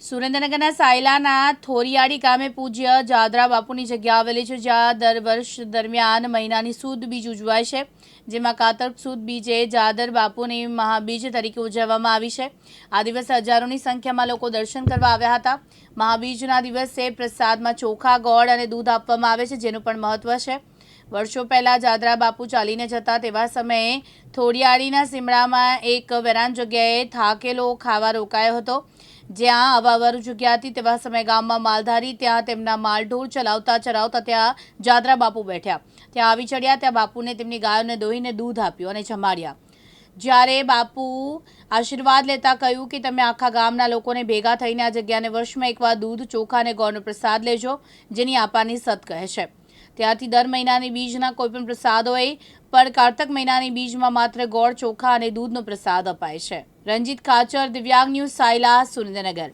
સુરેન્દ્રનગરના સાયલાના થોરિયાડી ગામે પૂજ્ય જાદરા બાપુની જગ્યા આવેલી છે, જ્યાં દર વર્ષ દરમિયાન મહિનાની સુદ બીજ ઉજવાય છે, જેમાં કાતર સુદ બીજે જાદર બાપુની મહાબીજ તરીકે ઉજવવામાં આવી છે. આ દિવસે હજારોની સંખ્યામાં લોકો દર્શન કરવા આવ્યા હતા. મહાબીજના દિવસે પ્રસાદમાં ચોખા, ગોળ અને દૂધ આપવામાં આવે છે, જેનું પણ મહત્વ છે. વર્ષો પહેલાં જાદરા બાપુ ચાલીને જતા તેવા સમયે થોડિયાળીના સીમડામાં એક વેરાન જગ્યાએ થાકેલો ખાવા રોકાયો હતો. જ્યાં અવાવર જગ્યા હતી તેવા સમયે ગામમાં માલધારી, ત્યાં તેમના માલઢોર ચલાવતા ચલાવતા ત્યાં જાદરા બાપુ બેઠ્યા. ત્યાં આવી ચડ્યા, ત્યાં બાપુને તેમની ગાયોને દોહીને દૂધ આપ્યું અને જમાડ્યા. જ્યારે બાપુ આશીર્વાદ લેતા કહ્યું કે તમે આખા ગામના લોકોને ભેગા થઈને આ જગ્યાને વર્ષમાં એકવાર દૂધ, ચોખા અને ગોળનો પ્રસાદ લેજો, જેની આપાની સત કહે છે. ત્યારથી દર મહિનાની બીજના કોઈપણ પ્રસાદોએ પણ કારતક મહિનાની બીજમાં માત્ર ગોળ ચોખા અને દૂધનો પ્રસાદ અપાય છે. રંજીત ખાચર, દિવ્યાંગ ન્યૂઝ, સાયલા, સુરેન્દ્રનગર.